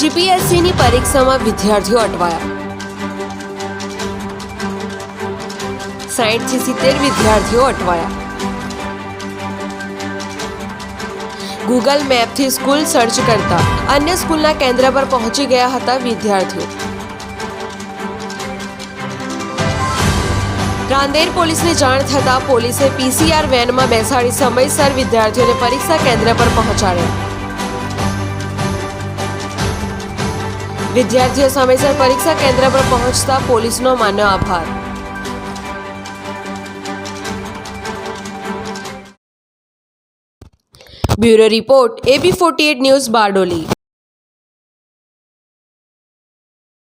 જીપીએસસીની પરીક્ષામાં વિદ્યાર્થીઓ અટવાયા. સાહીઠથી સિત્તેર વિદ્યાર્થીઓ અટવાયા. ગૂગલ મેપથી સ્કૂલ સર્ચ કરતા અન્ય સ્કૂલના કેન્દ્ર પર પહોંચી ગયા હતા વિદ્યાર્થીઓ. રાંદેર પોલીસને જાણ થતાં પોલીસે પીસીઆર વેનમાં બેસાડી સમયસર વિદ્યાર્થીઓને પરીક્ષા કેન્દ્ર પર પહોંચાડ્યા. વિદ્યાર્થીઓ સમયસર પરીક્ષા કેન્દ્ર પર પહોંચતા પોલીસનો માન્યો આભાર. Bureau report, A B forty news Bardoli.